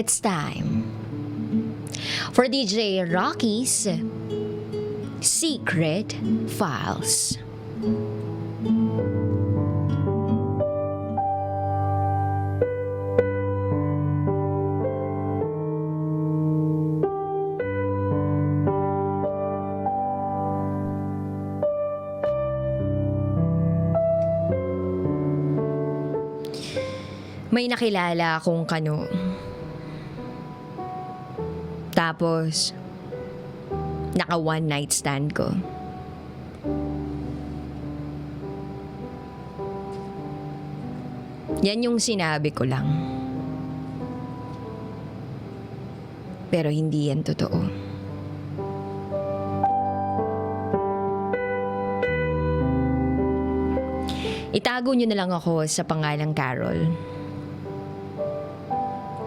It's time for DJ Rocky's Secret Files. May nakilala akong kano. Tapos, naka one night stand ko. Yan yung sinabi ko lang. Pero hindi yan totoo. Itago niyo na lang ako sa pangalang Carol.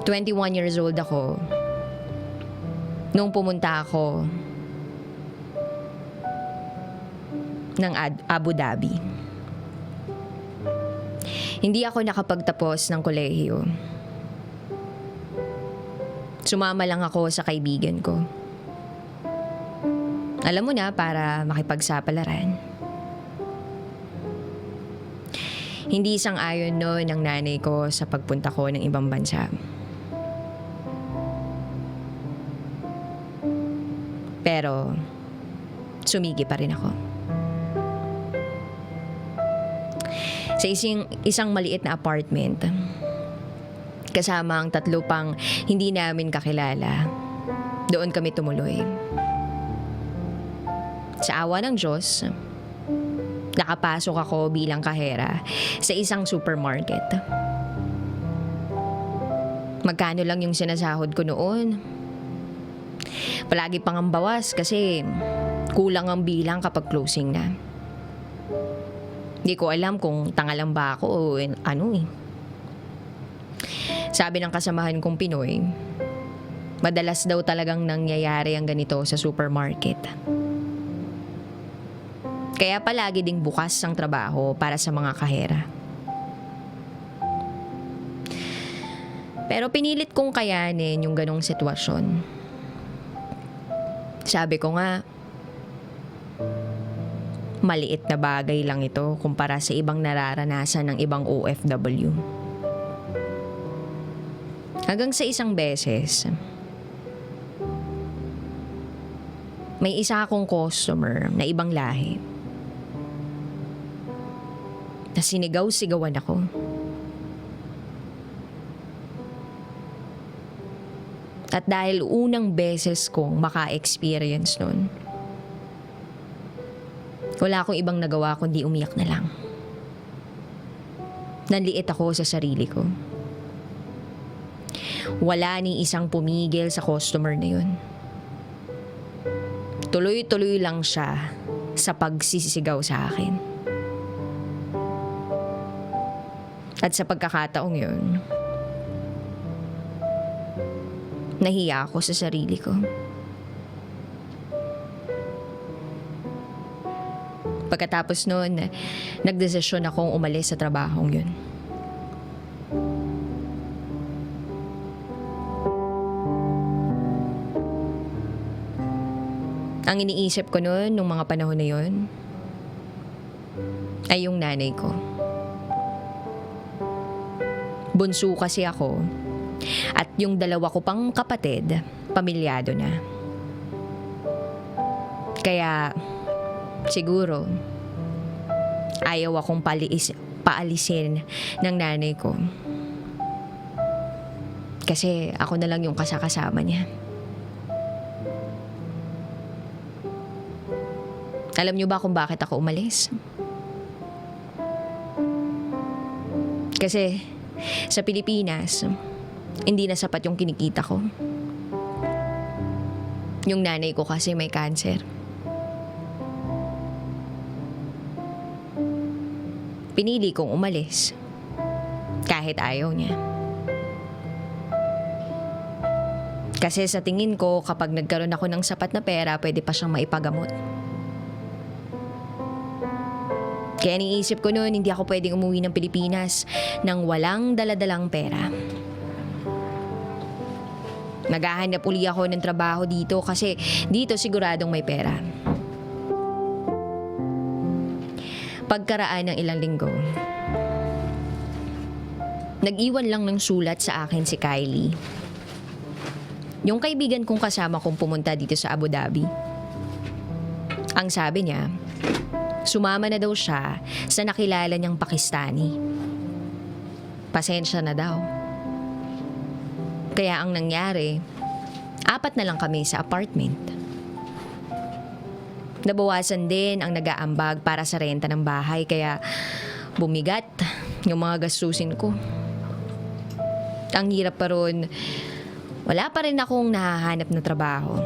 21 years old ako. Nung pumunta ako ng Abu Dhabi. Hindi ako nakapagtapos ng kolehiyo. Sumama lang ako sa kaibigan ko. Alam mo na, para makipagsapalaran. Hindi isang ayon no ng nanay ko sa pagpunta ko ng ibang bansa. Pero, sumigi pa rin ako. Sa isang, isang maliit na apartment, kasama ang tatlo pang hindi namin kakilala, doon kami tumuloy. Sa awa ng Diyos, nakapasok ako bilang kahera sa isang supermarket. Magkano lang yung sinasahod ko noon? Palagi pang ang bawas kasi kulang ang bilang kapag closing na. Hindi ko alam kung tanga lang ba ako o ano eh. Sabi ng kasamahan kong Pinoy, madalas daw talagang nangyayari ang ganito sa supermarket. Kaya palagi ding bukas ang trabaho para sa mga kahera. Pero pinilit kong kayanin yung ganong sitwasyon. Sabi ko nga, maliit na bagay lang ito kumpara sa ibang nararanasan ng ibang OFW. Hanggang sa isang beses, may isa akong customer na ibang lahi. Na sinigaw-sigawan ako. At dahil unang beses kong maka-experience nun, wala akong ibang nagawa kundi umiyak na lang. Nanliit ako sa sarili ko. Wala ni isang pumigil sa customer na yun. Tuloy-tuloy lang siya sa pagsisigaw sa akin. At sa pagkakataong yun, nahiya ako sa sarili ko. Pagkatapos noon, nagdesisyon akong umalis sa trabahong yun. Ang iniisip ko noon, nung mga panahon na yun, ay yung nanay ko. Bunso kasi ako, at yung dalawa ko pang kapatid, pamilyado na. Kaya, siguro, ayaw akong paliis, paalisin ng nanay ko. Kasi ako na lang yung kasakasama niya. Alam niyo ba kung bakit ako umalis? Kasi sa Pilipinas, hindi na sapat yung kinikita ko. Yung nanay ko kasi may cancer. Pinili kong umalis. Kahit ayaw niya. Kasi sa tingin ko, kapag nagkaroon ako ng sapat na pera, pwede pa siyang maipagamot. Kaya niisip ko noon, hindi ako pwedeng umuwi ng Pilipinas nang walang daladalang pera. Naghahanap uli ako ng trabaho dito kasi dito siguradong may pera. Pagkaraan ng ilang linggo, nag-iwan lang ng sulat sa akin si Kylie. Yung kaibigan kong kasama kong pumunta dito sa Abu Dhabi. Ang sabi niya, sumama na daw siya sa nakilala niyang Pakistani. Pasensya na daw. Kaya ang nangyari, apat na lang kami sa apartment. Nabawasan din ang nag-aambag para sa renta ng bahay kaya bumigat yung mga gastusin ko. Ang hirap pa ron, wala pa rin akong nahahanap na trabaho.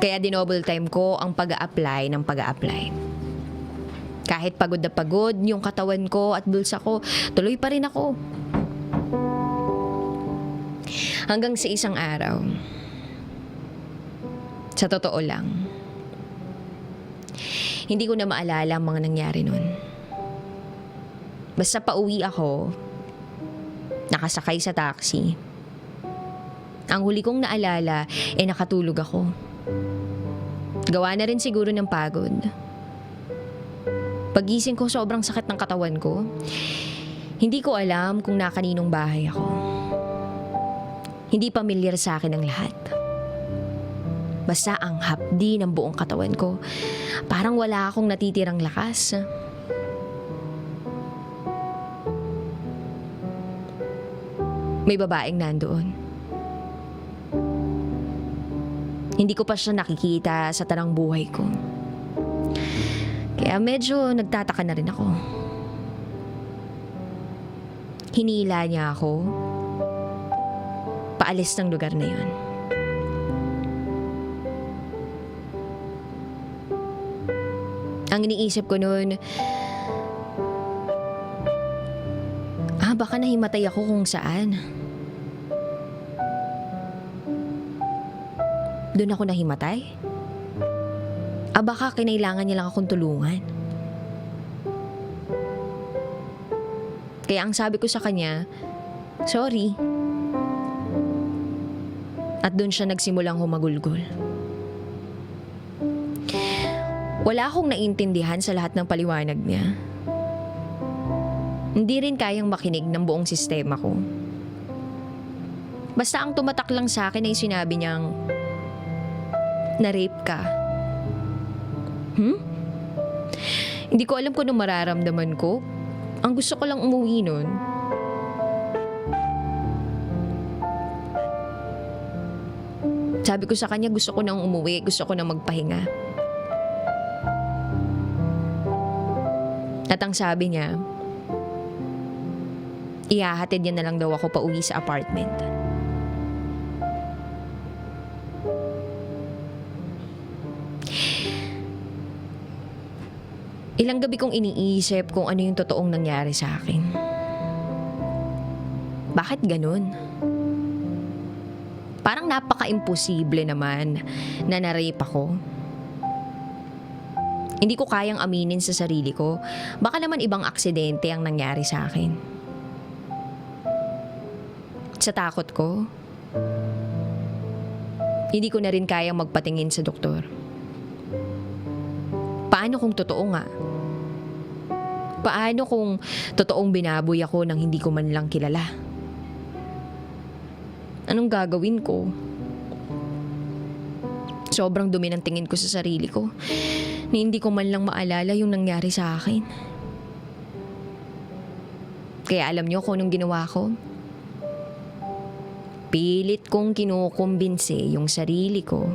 Kaya dinoble time ko ang pag apply ng pag apply Kahit pagod na pagod yung katawan ko at bulsa ko, tuloy pa rin ako. Hanggang sa isang araw, sa totoo lang, hindi ko na maalala ang mga nangyari nun. Basta pauwi ako, nakasakay sa taxi. Ang huli kong naalala, eh nakatulog ako. Gawa na rin siguro ng pagod. Pagising ko, sobrang sakit ng katawan ko. Hindi ko alam kung nakaninong bahay ako. Hindi pamilyar sa akin ang lahat. Basta ang hapdi ng buong katawan ko. Parang wala akong natitirang lakas. May babaeng nandoon. Hindi ko pa siya nakikita sa tanang buhay ko. Kaya medyo nagtataka na rin ako. Hinila niya ako. Paalis ng lugar na yun. Ang iniisip ko noon, ah baka nahimatay ako kung saan. Doon ako nahimatay? Ah baka kinailangan niya lang akong tulungan. Kaya ang sabi ko sa kanya, sorry. At doon siya nagsimulang humagulgol. Wala akong naintindihan sa lahat ng paliwanag niya. Hindi rin kayang makinig ng buong sistema ko. Basta ang tumatak lang sa akin ay sinabi niyang, na-rape ka. Hmm? Hindi ko alam kung ano mararamdaman ko. Ang gusto ko lang umuwi nun. Sabi ko sa kanya, gusto ko nang umuwi, gusto ko nang magpahinga. At ang sabi niya, ihahatid niya na lang daw ako pa uwi sa apartment. Ilang gabi kong iniisip kung ano yung totoong nangyari sa akin. Bakit ganun? Parang napaka-imposible naman na na-rape ako. Hindi ko kayang aminin sa sarili ko. Baka naman ibang aksidente ang nangyari sa akin. Sa takot ko, hindi ko na rin kayang magpatingin sa doktor. Paano kung totoo nga? Paano kung totoong binaboy ako nang hindi ko man lang kilala? Anong gagawin ko? Sobrang dumi ng tingin ko sa sarili ko na hindi ko man lang maalala yung nangyari sa akin. Kaya alam niyo kung anong ginawa ko? Pilit kong kinukumbinse yung sarili ko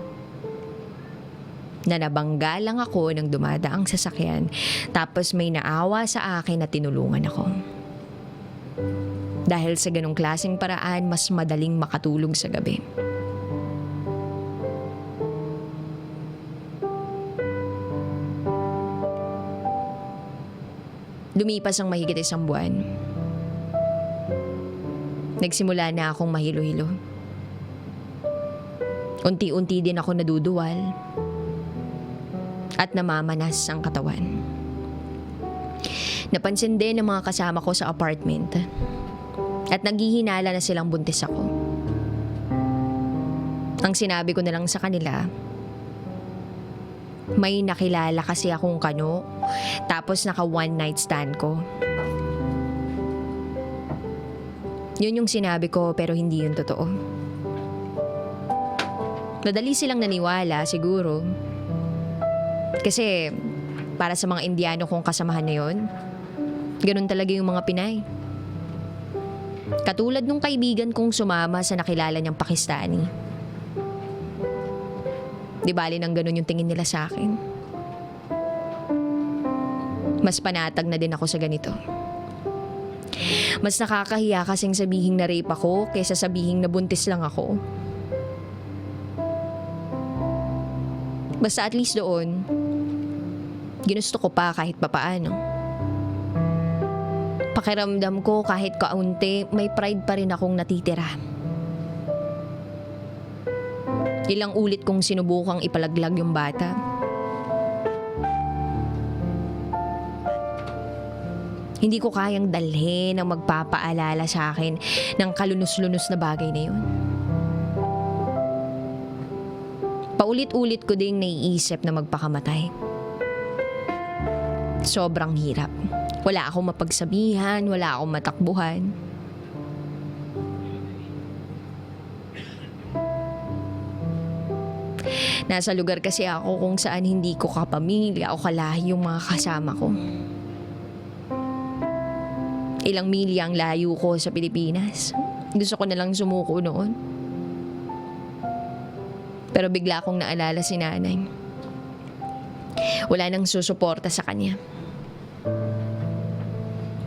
na nabangga lang ako ng dumadaang sasakyan tapos may naawa sa akin na tinulungan ako. Dahil sa ganong klaseng paraan, mas madaling makatulog sa gabi. Lumipas ang mahigit isang buwan. Nagsimula na akong mahilo-hilo. Unti-unti din ako naduduwal. at namamanas ang katawan. Napansin din ng mga kasama ko sa apartment at naghihinala na silang buntis ako. Ang sinabi ko na lang sa kanila, may nakilala kasi akong kano, tapos naka one night stand ko. Yun yung sinabi ko pero hindi yun totoo. Madali silang naniwala siguro. Kasi para sa mga Indiano kong kasamahan na yun, ganun talaga yung mga Pinay. Katulad nung kaibigan kong sumama sa nakilala niyang Pakistani. Di bali nang ganun yung tingin nila sa akin. Mas panatag na din ako sa ganito. Mas nakakahiya kasing sabihin na rape ako kaysa sabihin na buntis lang ako. Basta at least doon, ginusto ko pa kahit papaano. Pakiramdam ko kahit kaunti, may pride pa rin akong natitira. Ilang ulit kong sinubukang ipalaglag yung bata. Hindi ko kayang dalhin ang magpapaalala sa akin ng kalunos-lunos na bagay na yun. Paulit-ulit ko ding naiisip na magpakamatay. Sobrang hirap. Wala akong mapagsabihan, wala akong matakbuhan. Nasa lugar kasi ako kung saan hindi ko kapamilya o kalahi yung mga kasama ko. Ilang milya ang layo ko sa Pilipinas. Gusto ko na lang sumuko noon. Pero bigla akong naalala si nanay. Wala nang susuporta sa kanya.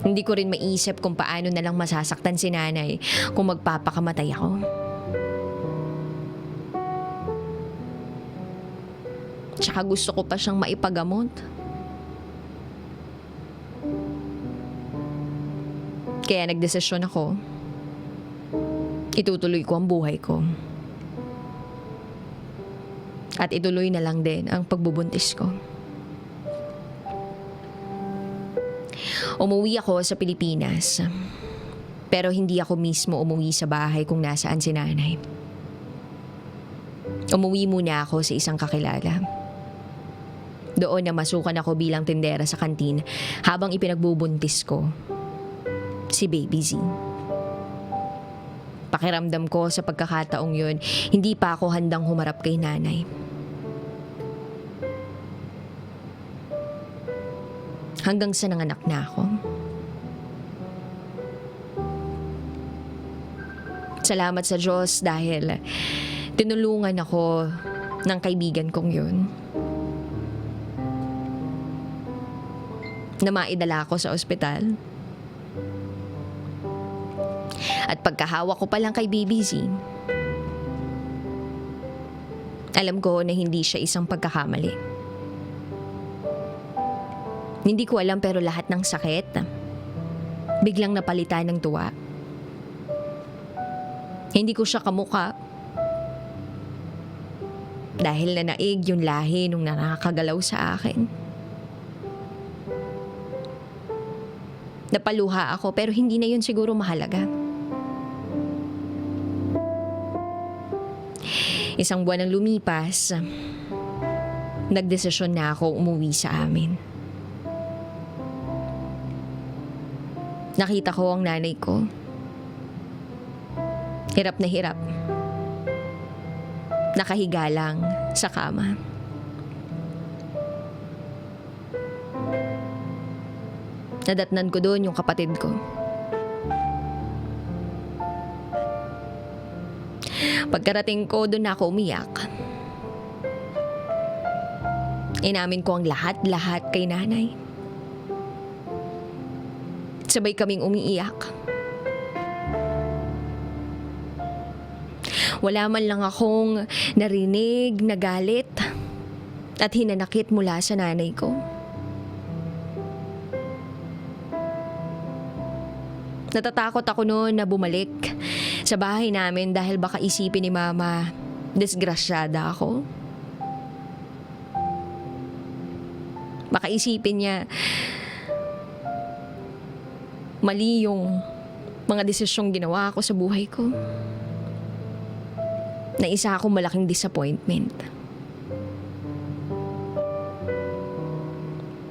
Hindi ko rin maisip kung paano na lang masasaktan si nanay kung magpapakamatay ako. Tsaka gusto ko pa siyang maipagamot. Kaya nagdesisyon ako. Itutuloy ko ang buhay ko. At ituloy na lang din ang pagbubuntis ko. Umuwi ako sa Pilipinas. Pero hindi ako mismo umuwi sa bahay kung nasaan si nanay. Umuwi muna ako sa isang kakilala. Doon na masukan ako bilang tindera sa kantin habang ipinagbubuntis ko si Baby Z. Pakiramdam ko sa pagkakataong yun, hindi pa ako handang humarap kay nanay. Hanggang sa nanganak na ako. Salamat sa Diyos dahil tinulungan ako ng kaibigan kong yun. Na maidala ako sa ospital. At pagkahawak ko pa lang kay BBC, alam ko na hindi siya isang pagkakamali. Hindi ko alam pero lahat ng sakit, biglang napalitan ng tuwa. Hindi ko siya kamuka. Dahil na naig yung lahi nung nakakagalaw sa akin. Napaluha ako pero hindi na yun siguro mahalaga. Isang buwan ang lumipas, nagdesisyon na ako umuwi sa amin. Nakita ko ang nanay ko. Hirap na hirap. Nakahiga lang sa kama. Nadatnan ko doon yung kapatid ko. Pagkarating ko, doon ako umiyak. Inamin ko ang lahat-lahat kay nanay. Sabay kaming umiiyak. Wala man lang akong narinig, nagalit, at hinanakit mula sa nanay ko. Natatakot ako noon na bumalik sa bahay namin dahil baka isipin ni mama, disgrasyada ako. Baka isipin niya, mali yung mga desisyong ginawa ko sa buhay ko. Na isa akong malaking disappointment.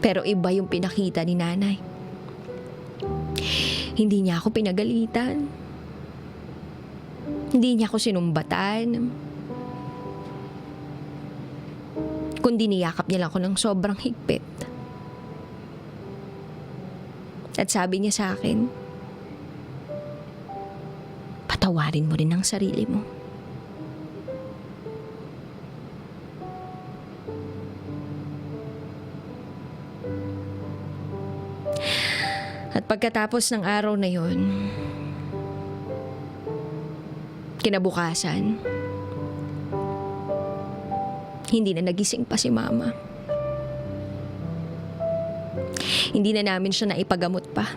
Pero iba yung pinakita ni nanay. Hindi niya ako pinagalitan. Hindi niya ako sinumbatan. Kundi niyakap niya lang ako ng sobrang higpit. At sabi niya sa akin, patawarin mo rin ang sarili mo. At pagkatapos ng araw na yon, kinabukasan, hindi na nagising pa si mama. Hindi na namin siya naipagamot pa.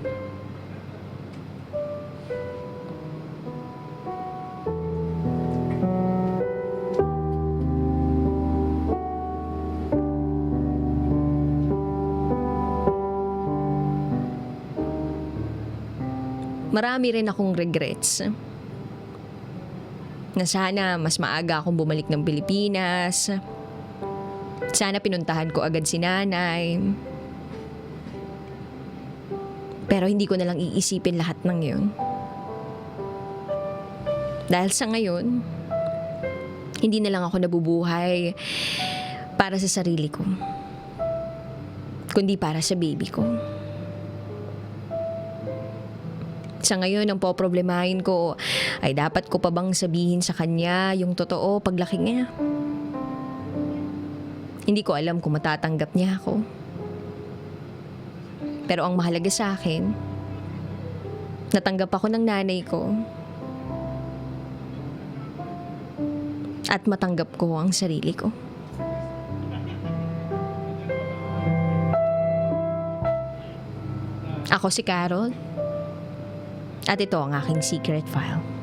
Marami rin akong regrets. Na sana mas maaga akong bumalik ng Pilipinas. Sana pinuntahan ko agad si nanay. Pero hindi ko na lang iisipin lahat ng yun. Dahil sa ngayon, hindi na lang ako nabubuhay para sa sarili ko. Kundi para sa baby ko. Sa ngayon, ang poproblemahin ko ay dapat ko pa bang sabihin sa kanya yung totoo paglaki niya. Hindi ko alam kung matatanggap niya ako. Pero ang mahalaga sa akin, natanggap ako ng nanay ko. At matanggap ko ang sarili ko. Ako si Carol. At ito ang aking secret file.